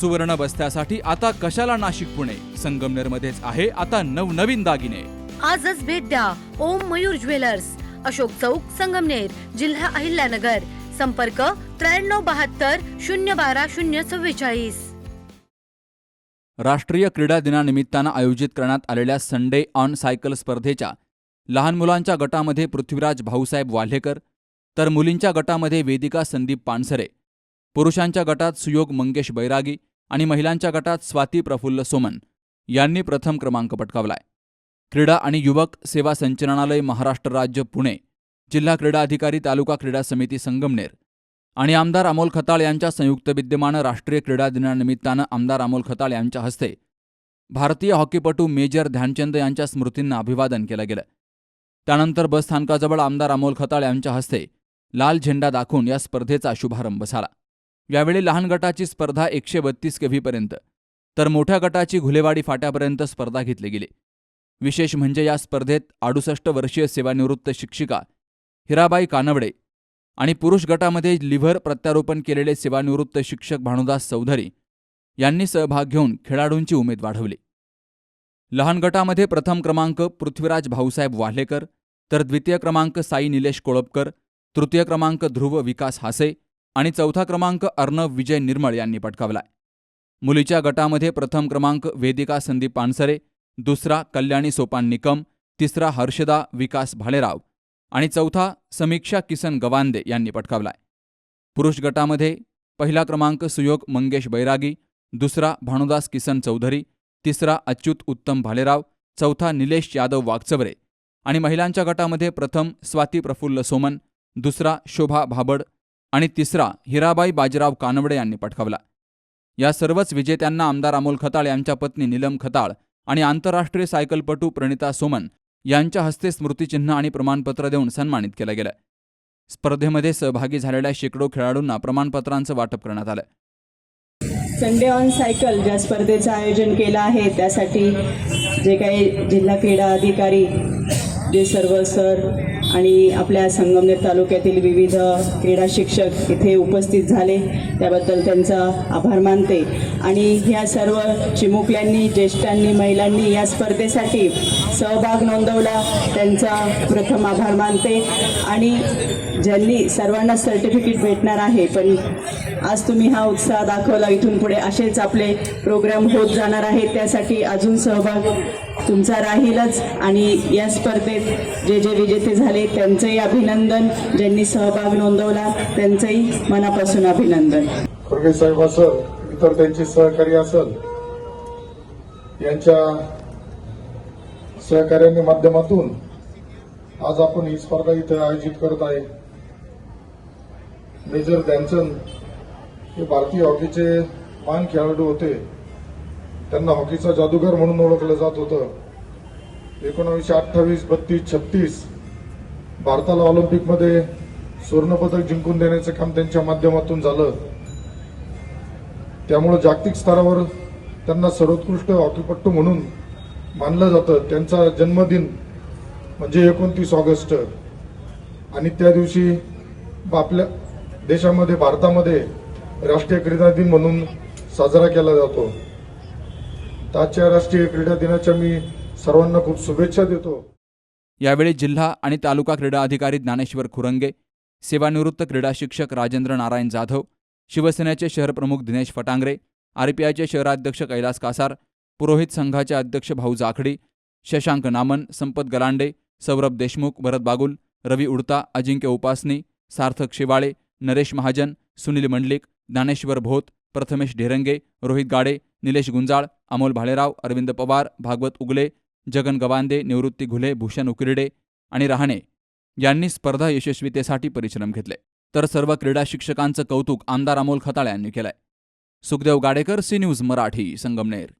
सुवर्ण बस्त्यासाठी आता कशाला नाशिक पुणे? संगमनेर मध्येच आहे आता नवनवीन दागिने. आजच भेट द्या ओम मयूर ज्वेलर्स. अशोक चौक संगमनेर जिल्हा अहिल्यानगर. संपर्क त्र्याण्णव बहात्तर शून्य बारा शून्य चव्वेचाळीस. राष्ट्रीय क्रीडा दिनानिमित्तानं आयोजित करण्यात आलेल्या संडे ऑन सायकल स्पर्धेच्या लहान मुलांच्या गटामध्ये पृथ्वीराज भाऊसाहेब वाल्हेकर तर मुलींच्या गटामध्ये वेदिका संदीप पानसरे पुरुषांच्या गटात सुयोग मंगेश बैरागी आणि महिलांच्या गटात स्वाती प्रफुल्ल सोमन यांनी प्रथम क्रमांक पटकावलाय. क्रीडा आणि युवक सेवा संचालनालय महाराष्ट्र राज्य पुणे जिल्हा क्रीडा अधिकारी तालुका क्रीडा समिती संगमनेर आणि आमदार अमोल खताळ यांच्या संयुक्त विद्यमानं राष्ट्रीय क्रीडा दिनानिमित्तानं आमदार अमोल खताळ यांच्या हस्ते भारतीय हॉकीपटू मेजर ध्यानचंद यांच्या स्मृतींना अभिवादन केलं गेलं. त्यानंतर बसस्थानकाजवळ आमदार अमोल खताळ यांच्या हस्ते लाल झेंडा दाखवून या स्पर्धेचा शुभारंभ झाला. यावेळी लहान गटाची स्पर्धा एकशे बत्तीस केव्हीपर्यंत तर मोठ्या गटाची घुलेवाडी फाट्यापर्यंत स्पर्धा घेतली गेली. विशेष म्हणजे या स्पर्धेत अडुसष्ट वर्षीय सेवानिवृत्त शिक्षिका हिराबाई कानवडे आणि पुरुष गटामध्ये लिव्हर प्रत्यारोपण केलेले सेवानिवृत्त शिक्षक भानुदास चौधरी यांनी सहभाग घेऊन खेळाडूंची उमेद वाढवली. लहान गटामध्ये प्रथम क्रमांक पृथ्वीराज भाऊसाहेब वाल्हेकर तर द्वितीय क्रमांक साई निलेश कोळपकर तृतीय क्रमांक ध्रुव विकास हासे आणि चौथा क्रमांक अर्णव विजय निर्मळ यांनी पटकावलाय. मुलीच्या गटामध्ये प्रथम क्रमांक वेदिका संदीप पानसरे दुसरा कल्याणी सोपान निकम तिसरा हर्षदा विकास भालेराव आणि चौथा समीक्षा किसन गवांदे यांनी पटकावलाय. पुरुष गटामध्ये पहिला क्रमांक सुयोग मंगेश बैरागी दुसरा भानुदास किसन चौधरी तिसरा अच्युत उत्तम भालेराव चौथा निलेश यादव वागचवरे आणि महिलांच्या गटामध्ये प्रथम स्वाती प्रफुल्ल सोमन दुसरा शोभा भाबड आणि तिसरा हिराबाई बाजीराव कानवडे यांनी पटकावला. या सर्वच विजेत्यांना आमदार अमोल खताळ यांच्या पत्नी नीलम खताळ आणि आंतरराष्ट्रीय सायकलपटू प्रणिता सोमन यांच्या हस्ते स्मृतिचिन्ह आणि प्रमाणपत्र देऊन सन्मानित केलं गेलं. स्पर्धेमध्ये सहभागी झालेल्या शेकडो खेळाडूंना प्रमाणपत्रांचं वाटप करण्यात आलं. संडे ऑन सायकल ज्या स्पर्धेचं आयोजन केलं आहे त्यासाठी जे काही जिल्हा क्रीडा अधिकारी जे सर्व सर आणि आपल्या संगमनेर तालुक्यातील विविध क्रीडा शिक्षक इथे उपस्थित झाले. त्याबद्दल त्यांचा आभार मानते. आणि ह्या सर्व चिमुकल्यांनी ज्येष्ठांनी महिलांनी या स्पर्धेसाठी सहभाग नोंदवला. त्यांचा प्रथम आभार मानते. आणि ज्यांनी सर्वांना सर्टिफिकेट भेटणार आहे पण आज तुम्ही हा उत्साह दाखवला. इथून पुढे असेच आपले प्रोग्राम होत जाणार आहेत. त्यासाठी अजून सहभाग तुमचा राहीलच. आणि या स्पर्धेत जे जे विजेते झाले त्यांचंही अभिनंदन. ज्यांनी सहभाग नोंदवला त्यांचंही मनापासून अभिनंदन. खडगे साहेब असल इतर त्यांचे सहकारी असल यांच्या सहकार्याने माध्यमातून आज आपण ही स्पर्धा इथे आयोजित करत आहे. मेजर ध्यानचंद हे भारतीय हॉकीचे मान खेळाडू होते. त्यांना हॉकीचा जादूगार म्हणून ओळखलं जात होतं. एकोणावीसशे अठ्ठावीस बत्तीस छत्तीस भारताला ऑलिम्पिकमध्ये सुवर्णपदक जिंकून देण्याचं काम त्यांच्या माध्यमातून झालं. त्यामुळं जागतिक स्तरावर त्यांना सर्वोत्कृष्ट हॉकीपट्टू म्हणून मानलं जातं. त्यांचा जन्मदिन म्हणजे एकोणतीस ऑगस्ट. आणि त्या दिवशी आपल्या देशामध्ये भारतामध्ये राष्ट्रीय क्रीडा दिन म्हणून साजरा केला जातो. तर आजच्या राष्ट्रीय क्रीडा दिनाच्या मी सर्वांना खूप शुभेच्छा देतो. यावेळी जिल्हा आणि तालुका क्रीडा अधिकारी ज्ञानेश्वर खुरंगे सेवानिवृत्त क्रीडा शिक्षक राजेंद्र नारायण जाधव शिवसेनेचे शहरप्रमुख दिनेश फटांगरे आरपीआयचे शहराध्यक्ष कैलास कासार पुरोहित संघाचे अध्यक्ष भाऊ जाखडी शशांक नामन संपत गलांडे सौरभ देशमुख भरत बागुल रवी उडता अजिंक्य उपासनी सार्थक शिवाळे नरेश महाजन सुनील मंडलिक ज्ञानेश्वर भोत प्रथमेश ढेरंगे रोहित गाडे निलेश गुंजाळ अमोल भालेराव अरविंद पवार भागवत उगले जगन गवांदे निवृत्ती घुले भूषण उकिरडे आणि रहाणे यांनी स्पर्धा यशस्वीतेसाठी परिश्रम घेतले. तर सर्व क्रीडा शिक्षकांचं कौतुक आमदार अमोल खताळ यांनी केलंय. Sukhdev Gadekar C news Marathi Sangamner.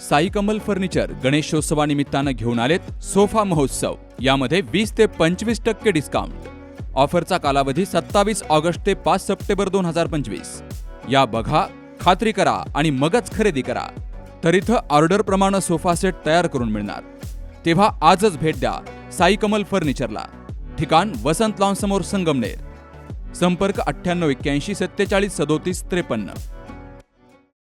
Sai Kamal furniture गणेशोत्सवानिमित्तानं घेऊन आलेत सोफा महोत्सव. यामध्ये वीस ते पंचवीस टक्के डिस्काउंट. ऑफरचा कालावधी सत्तावीस ऑगस्ट ते पाच सप्टेंबर दोन हजार पंचवीस. या बघा खात्री करा आणि मगच खरेदी करा. तर इथं ऑर्डरप्रमाणे सोफा सेट तयार करून मिळणार. तेव्हा आजच भेट द्या साई कमल फर्निचरला. ठिकाण वसंत लॉन समोर संगमनेर. संपर्क अठ्ठ्याण्णव एक्क्याऐंशी सत्तेचाळीस सदोतीस त्रेपन्न.